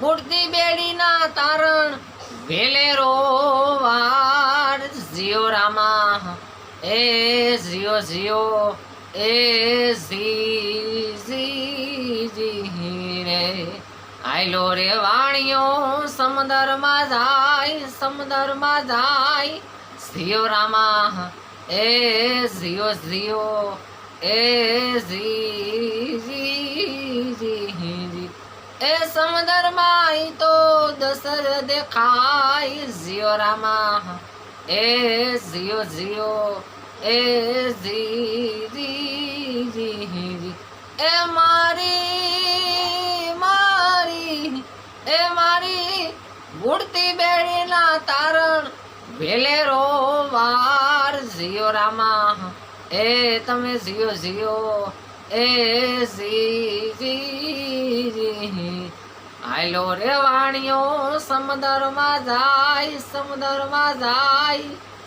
મૂર્તિ બેડીના તારણ વેલેરો વાર જીઓ રામા, એ જીઓ જીઓ, એ જી જી જી રે આયલો રે વાણિયો સમુદરમાં જાય સમુદરમાં જાય જીઓ રામા એ જીઓ જીઓ એ જી એ સમુદરમાં તો દસર દેખાય જીઓ એ જીઓ જીઓ, એ જી એ મારી મારી, એ મારી ગુડતી બેડીના તારણ વેલેરો વાર જીઓ એ તમે જીઓ જીઓ, એ જી જી આયલો રે વાણીઓ, સમુદરમાં જાય સમુદરમાં જાય.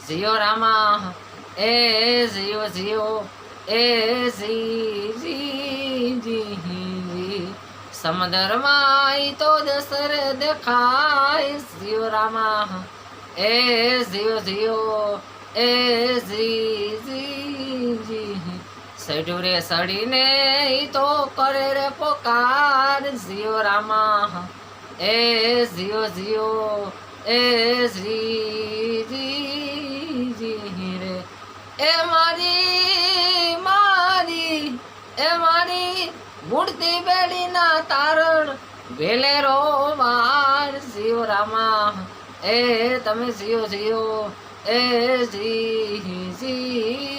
જીઓ રામા, એ જીઓ જીઓ, એ જી જી જી. સમુદરમાં તો દસર દેખાય. જીઓ રામા, એ જીઓ જીઓ, એ જી જી જી. સડ્યું રે સડીને તો કરે રે પોકાર. જીઓ રામા એ જીઓ જીઓ એ જી રે એ મારી મારી એ મારી મૂર્તિ બેડીના તારણ વેલેરો વાર જીઓ રામા એ તમે જીઓ જીઓ એ જી જી